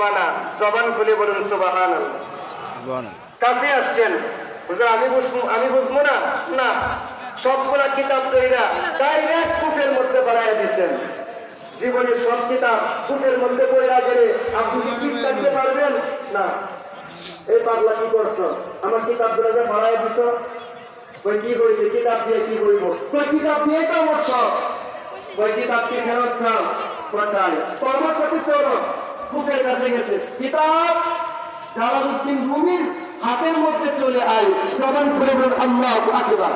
মানা জবান খুলে বলুন সুবাহান কাছে আসছেন। আমি বুঝব আমি বুঝব না? না। সবগুলা কিতাব তৈরা ডাইরেক্ট কুফের মধ্যে বাড়াই দিচ্ছেন জীবনে সব কিতাব কুফের মধ্যে পড়ে গেলে আপনি কি ঠিক থাকতে পারবেন? না। এই পাগলা কি করছ? আমার কিতাবগুলো যে বাড়াই দিছ? ওই কি হয়েছে? কিতাব দিয়ে কি করব ওই কিতাব দিয়ে তো আমার সব। ওই কিতাব কি ফেরত চাও? কোথায়? সাথে চলো। কুফের কাছে গেছে। কিতাব জালালউদ্দিন রুমির হাতের মধ্যে চলে আয়। জবান খুলে আল্লাহ আকবার।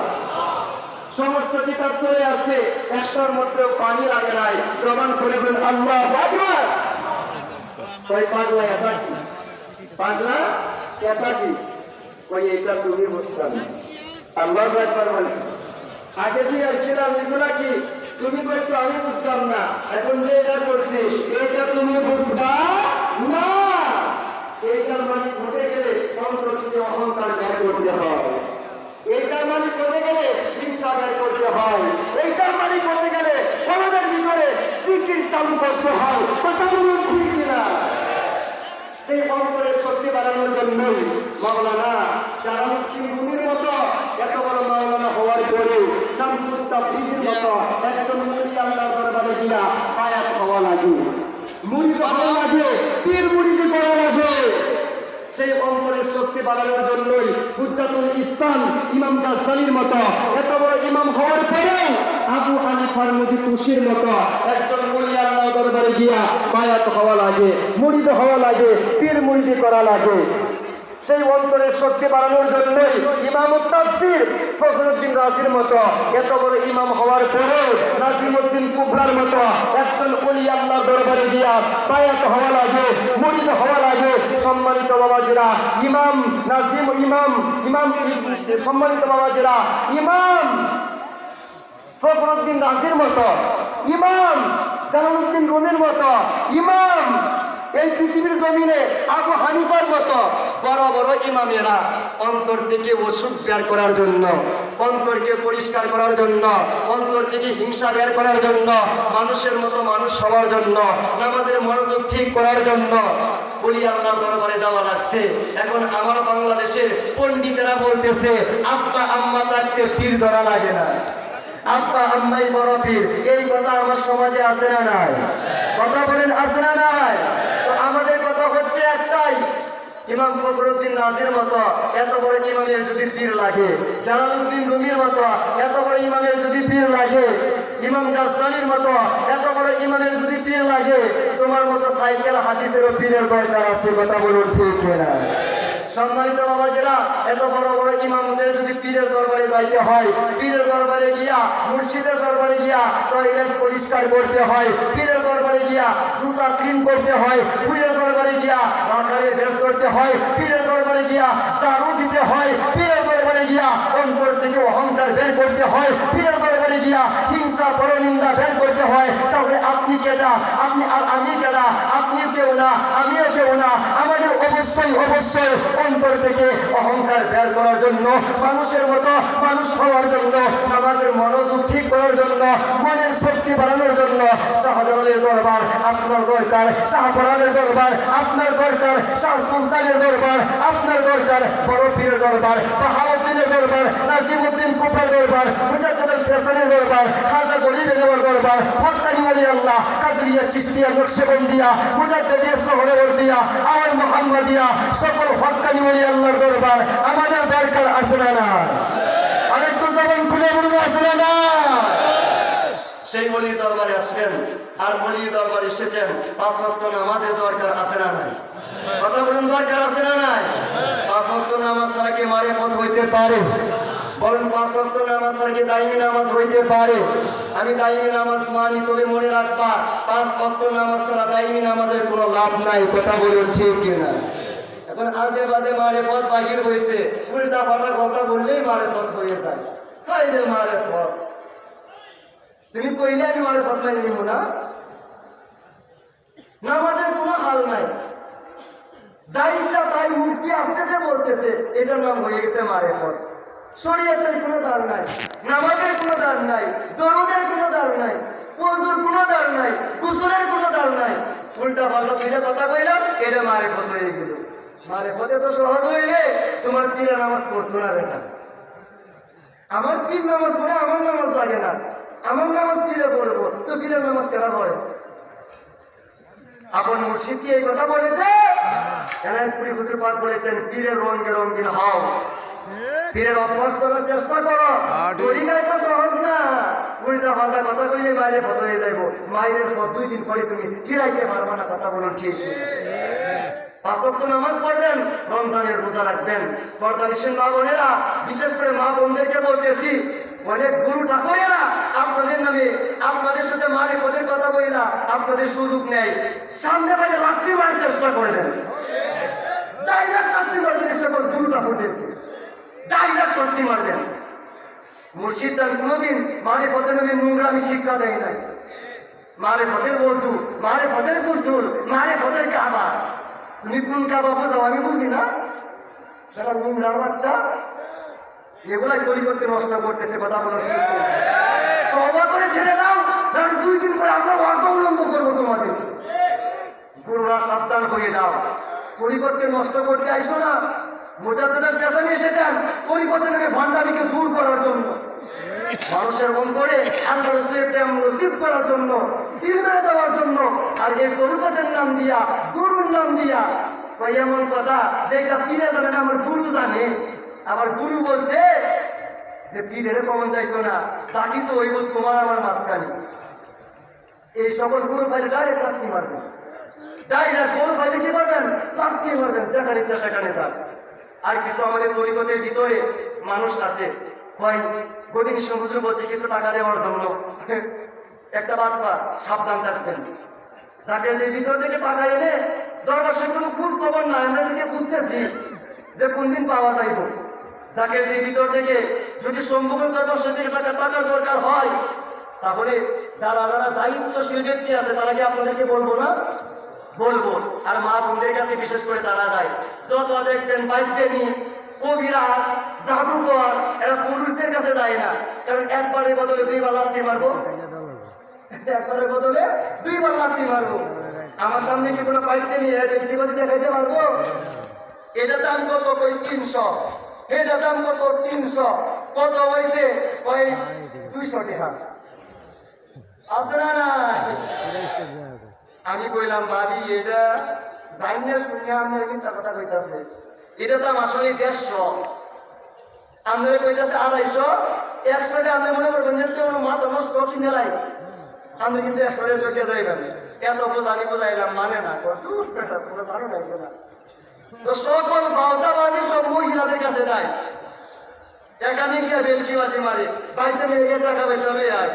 সমস্ত কিতাব চলে আসছে, একটার মধ্যেও পানি লাগে নাই। জবান খুলে আল্লাহ আকবার। পাগলা একাকি? পাগলা এটা তুমি বুঝতাম আল্লাহ বলে। আগে আসছিলাম, এগুলা কি? তুমি বলছো আমি বুঝতাম না। এখন যে এটা করছি, এটা তুমি বুঝবা না এইটার মানে ঘটে গেলে অন্তর্গত তার শেষ করতে হয়। এইটার মালিক করতে গেলে হিংসা ব্যয় করতে হয়। এইটার মালিক করতে গেলে সমাজের ভিতরে সিকির চালু করতে হয়। কথা বলুন ঠিক কিনা সেই অন্তরের শক্তি বাড়ানোর জন্যই মাওলানা যারা মুক্তি ভূমির মতো এত বড় মাওলানা হওয়ার পরে শামসুত্তা ফিজির মতো একজন মুড়ি আল্লাহ দরবারে দিয়া পায়াত হওয়া লাগে মুড়ি হওয়া লাগে পীর মুড়িকে করা লাগে সেই অন্তরের শক্তি বাড়ানোর হুজ্জাতুল ইসলাম ইমাম গাজ্জালির মতো, এত বড় ইমাম হওয়ার পরেও আবু হানিফার নদী তুষির মতো, একজন মুড়ি আল্লাহ গিয়া বায়াত হওয়া লাগে, মুড়িদ হওয়া লাগে, পীর মুড়িদি করা লাগে। সেই অন্তরের শক্তি বাড়ানোর জন্যই ইমাম তাফসির ফখরুদ্দিন রাজির মতো, এত বড় ইমাম হওয়ার পরেও নাজিমুদ্দিন কুবরার মতো একজন অলি আল্লাহ দরবারে দিয়া বায়াত হওয়া লাগে মুড়িদ হওয়া লাগে। সম্মানিত বাবাজিরা, ইমাম নাজিম ইমাম ইমাম সম্মানিত বাবাজিরা, ইমাম ফখরুদ্দিন রাজির মতো, ইমাম জালালউদ্দিন রুমির মতো, ইমাম এই পৃথিবীর জমিনে আবু হানিফার মতো বড় বড় ইমামেরা অন্তর থেকে ওষুধ বের করার জন্য, অন্তরকে পরিষ্কার করার জন্য, অন্তর থেকে হিংসা বের করার জন্য, মানুষের মতো মানুষ হওয়ার জন্য, নামাজের মনোযোগ ঠিক করার জন্য বলি আল্লাহর দরবারে যাওয়া লাগছে। এখন আমার বাংলাদেশের পণ্ডিতেরা বলতেছে, আব্বা, আম্মা থাকতে পীর ধরা লাগে না। আব্বা, আম্মাই বড় পীর। এই কথা আমার সমাজে আছে না নাই? কথা বলেন, আছে না নাই? তো আমাদের কথা হচ্ছে একটাই ইমাম ফখরুদ্দিন রাজির মতো এত বড় ইমামের যদি পীর লাগে, জালালউদ্দিন রুমির মতো এত বড় ইমামের যদি পীর লাগে, ইমাম গাজ্জালির মতো এত বড় ইমামের যদি পীর লাগে, তোমার মতো সাইকেল হাদিসেরও পীরের দরকার আছে, কথা বলুন ঠিক কিনা? সম্মানিত বাবাজিরা, এত বড় বড় ইমামদের যদি পীরের দরবারে যাইতে হয়, পীরের দরবারে গিয়া, মুর্শিদের দরবারে গিয়া টয়লেট পরিষ্কার করতে হয়, পীরের দরবারে গিয়া জুতা ক্লিন করতে হয়, পীরের দরবারে গিয়া রাখালে বেশ করতে হয়, পীরের দরবারে গিয়া চারু দিতে হয়, পীরের দরবারে গিয়া অন্তর থেকে অহংকার বের করতে হয়, পীরের দরবারে গিয়া হিংসা, পরনিন্দা বের করতে হয়। তাহলে আপনি কেটা আপনি আর আমি কেটা আপনি কেউ না, আমিও কেউ না। আমাদের অবশ্যই অবশ্যই অন্তর থেকে অহংকার বের করার জন্য, মানুষের মতো মানুষ হওয়ার জন্য আমাদের মনোযোগ ঠিক করার জন্য, মনের শক্তি বাড়ানোর জন্য, শাহজালালের দরবার আপনার দরকার শাহপরানের দরবার আপনার দরকার, শাহ সুলতানের দরবার, আপনার দরকার, বড় পীরের দরবার, বাহাউদ্দিনের দরবার নাজিমুদ্দিন কুফার দরবার মুজাদ্দিদের ফেসানের দরবার, খাজা গরিবের দরবার হক্কানি ওলি আল্লাহ, কাদরিয়া চিস্তিয়া নকশেবন্দিয়া, মুজাদ্দিদিয়া সোহরবর্দিয়া আর মোহাম্মদিয়া, সকল হক্কানি ওলি আল্লাহর দরবার, আমাদের দরকার আছে না আরেকটু জবান খুলে বলব না না? সেই বলির দরবারে আসবেন, আর বলির দরবারে এসেছেন, পাঁচ ওয়াক্ত নামাজের দরকার আছে না নাই? কথা বলুন, দরকার আছে না নাই? পাঁচ ওয়াক্ত নামাজ ছাড়া কি মারেফত হইতে পারে? বলেন, পাঁচ ওয়াক্ত নামাজ ছাড়া কি দাইমি নামাজ হইতে পারে? আমি দাইমি নামাজ মানি, তবে মনে রাখবা, পাঁচ ওয়াক্ত নামাজ ছাড়া দাইমি নামাজের কোনো লাভ নাই, কথা বলুন ঠিক কিনা? এখন আজে বাজে মারে মারেফত বাহির হয়েছে উল্টা পাল্টা কথা বললেই মারেফত হয়ে যায়। রে মারেফত! তুমি কইলে আমি মারে ফটলাই নিব না? নামাজের কোনো হাল নাই। যা ইচ্ছা তাই মূর্তি আসতেছে বলতেছে, এটার নাম হয়ে গেছে মারে ফট শরীয়তের কোনো দান নাই, নামাজের কোনো দান নাই, দরদের কোনো দান নাই ওজুর কোনো দান নাই কুসুলের কোনো দান নাই। উল্টা পাল্টা দুইটা কথা কইলাম, এটা মারে ফত হয়ে গেল। মারে ফতে তো সহজ হইলে তোমার পীরে নামাজ পড়তো না বেটা। আমার পীর নামাজ পড়ে আমার নামাজ লাগে না। আমার নামাজ পীরে পড়ব তো পীরের নামাজ কেনা পড়ে? আপন মুর্শিদ কি এই কথা বলেছে? এনায়তপুরি হুজুর পাক বলেছেন পীরের রঙ্গে রঙ্গিন হও। পীরের অভ্যাস করার চেষ্টা করো। তরিকায় তো সহজ না। উল্টা পাল্টা কথা কইলে বাইরে ফত হয়ে যাইবো। মায়ের পর দুই দিন পরে তুমি ফিরাইতে পারবা না কথা বলুন ঠিক পাঁচক্য নামাজ পড়বেন রমজানের রোজা রাখবেন। পর্দানিসের মা বোনেরা বিশেষ করে মা বোনদেরকে বলতেছি অনেক গুরু ঠাকুরেরা আপনাদের নামে আপনাদের সাথে মারে পদের কথা বইলা আপনাদের সুযোগ নেই। সামনে বাইরে রাত্রি মারার চেষ্টা করবেন ডাইরেক্ট রাত্রি মারবেন সকল গুরু ঠাকুরদেরকে ডাইরেক্ট রাত্রি মারবেন মুর্শিদ তার কোনোদিন মারে ফতের নামে নোংরামি শিক্ষা দেয় নাই। মারে ফতের বসু মারে ফতের কুসুর মারে ফতের কাবা। তুমি কোন কাবা বোঝাও, আমি বুঝি না? নোংরার বাচ্চা এগুলাই তৈরি করতে নষ্ট করতেছে, কথা বলা ঠিক না। করে ছেড়ে দাও তাহলে দুই দিন পরে আমরা অর্থ অবলম্বন করব তোমাদের। গুরুরা সাবধান হয়ে যাও। পরিবর্তে নষ্ট করতে আইসো না। মোজাদ্দের পেছনে এসেছেন পরিবর্তে নামে ভান্ডারিকে দূর করার জন্য। মানুষের মন করে আল্লাহ রসুলের করার জন্য, সিল মেরে দেওয়ার জন্য। আর এই পরিবর্তের নাম দিয়া, গুরুর নাম দিয়া এমন কথা যেটা পীরে জানে না, আমার গুরু জানে। আমার গুরু বলছে যে পীর পীরের কমন যাইতো না তা কিছু হইব তোমার আমার মাঝখানে। এই সকল গুরু ফাইলে ডাইরেক্ট লাত্তি মারবেন ডাইরেক্ট গুরু ফাইলে কি করবেন লাত্তি মারবেন, যেখানে ইচ্ছা সেখানে যান। আর কিছু আমাদের তরিকতের ভিতরে মানুষ আছে। হয় গদিন হুজুর বলছে কিছু টাকা দেওয়ার জন্য। একটা বার্তা সাবধান থাকবেন। চাকরিদের ভিতর থেকে টাকা এনে দরকার সে কোনো খোঁজ খবর না আমরা দিকে খুঁজতেছি যে কোন দিন পাওয়া যাইব। চাকরিদের ভিতর থেকে যদি সম্ভব দরকার সে থেকে টাকা টাকার দরকার হয়, তাহলে যারা যারা দায়িত্বশীল ব্যক্তি আছে, তারা কি আপনাদেরকে বলব না? বলব। আর মা বোনদের কাছে বিশেষ করে তারা যায়। যত দেখবেন বাইকপ্রেমী কবিরাজ, জাদুকর, এরা পুরুষদের কাছে যায় না। কারণ একবারের বদলে দুইবার লাত্তি মারবো? একবারের বদলে দুইবার লাত্তি মারবো। আমার সামনে কি কোনো বাইককে নিয়ে দেখাইতে পারব? এটা দাম কত কই তিনশো। এটা দাম কত তিনশো। কত হয়েছে? কই দুইশো টাকা। আছে না নাই? আমি কইলাম ভাবি এটা জানিয়ে শুনে আপনার মিশা কথা কইতাছে। এটা দাম আসলে দেড়শো। আপনারা কইতাছে আড়াইশো। একশো টাকা আপনি মনে করবেন যে কোনো মাথা নষ্ট কিনে লাই আপনি কিন্তু যাইবেন। এত বোঝানি বোঝাইলাম মানে না না। তো সকল বাউতাবাদী মহিলাদের কাছে যায়। এখানে গিয়ে বেলকি বাজি মারে, বাড়িতে মেয়ে টাকা পয়সা লয়ে আয়।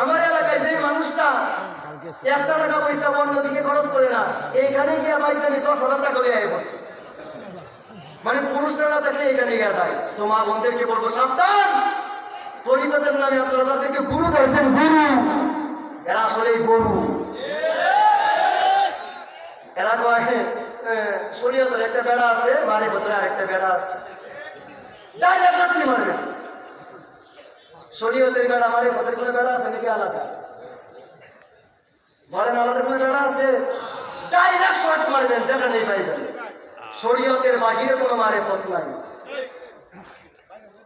আমার এলাকায় যে মানুষটা, একটা টাকা পয়সা অন্যদিকে খরচ করে না, এইখানে গিয়ে বাড়িতে দশ হাজার টাকা লয়ে আয় বসে মানে পুরুষরা থাকলে এখানে গিয়ে যায়। তো মা বলব, সাবধান! পরিবারের নামে আপনারা তাদেরকে গুরু ধরছেন, গুরু। এরা আসলে গরু। এরা কয়? শরীয়তের একটা বেড়া আছে ভেতরে আরেকটা বেড়া আছে। শরীয়তের বেড়া ভেতরে কোনো বেড়া আছে নাকি আলাদা? বলেন, আলাদা কোনো বেড়া আছে? ডাইরেক্ট শর্ট মারবেন যেখানেই পাইবেন শরীয়তের বাহিরে কোনো মারে ফত নাই।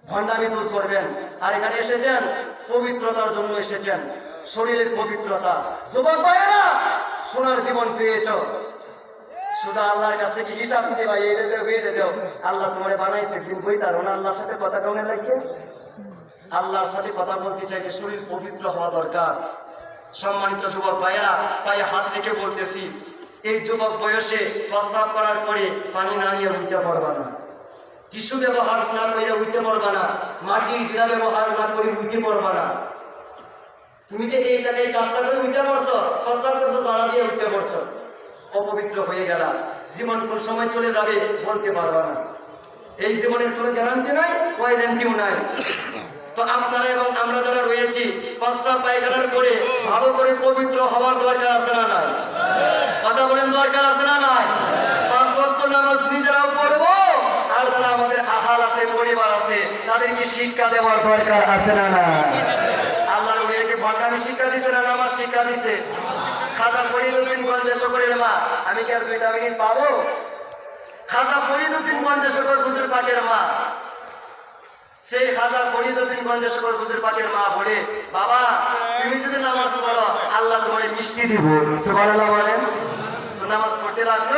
ভণ্ডামি দূর করবেন। আর এখানে এসেছেন, পবিত্রতার জন্য এসেছেন। শরীরের পবিত্রতা। যুবক ভাইয়েরা, সোনার জীবন পেয়েছ। শুধু কাছ থেকে হিসাব দেও আল্লাহ বানাইছে সাথে কথা লাগে আল্লাহর সাথে কথা বলতে শরীর পবিত্র হওয়া দরকার। সম্মানিত যুবক ভাইয়েরা, পায়ে হাত রেখে বলতেছি, এই যুবক বয়সে প্রস্রাব করার পরে পানি না নিয়ে উঠতে পারবা না। টিস্যু ব্যবহার না করে উঠতে পারবা না। মাটি ডিলা ব্যবহার না করে উঠতে পারবা না। তুমি যে এই কাজটা করে উঠতে পারছ, প্রস্রাব করছ যারা দিয়ে উঠতে পারছ। অপবিত্র হয়ে গেলাম। জীবন কোন সময় চলে যাবে বলতে পারবা না। এই জীবনের কোনো গ্যারান্টি নাই ওয়ারেন্টিও নাই। তো আপনারা এবং আমরা যারা রয়েছি, পাঁচটা পায়খানার করে ভালো করে পবিত্র হওয়ার দরকার আছে না নাই? কথা বলেন, দরকার আছে না নাই? পাঁচ ওয়াক্ত নামাজ নিজেরাও পড়ব, আর যারা আমাদের আহাল আছে, পরিবার আছে, তাদেরকে শিক্ষা দেওয়ার দরকার আছে না না আল্লাহ ভণ্ডামি শিক্ষা দিছে না নামাজ শিক্ষা দিছে? খাজা ফরিদুদ্দিন গঞ্জেশ্বরের মা। আমি কি আর দুইটা মিনিট পাবো? খাজা ফরিদুদ্দিন গঞ্জেশ্বর হুজুর পাকের মা। সেই খাজা ফরিদুদ্দিন গঞ্জেশ্বর হুজুর পাকের মা বলে, বাবা, তুমি যদি নামাজ পড়ো আল্লাহ তোমার মিষ্টি দিব। সুবহানাল্লাহ বলেন। নামাজ পড়তে লাগল?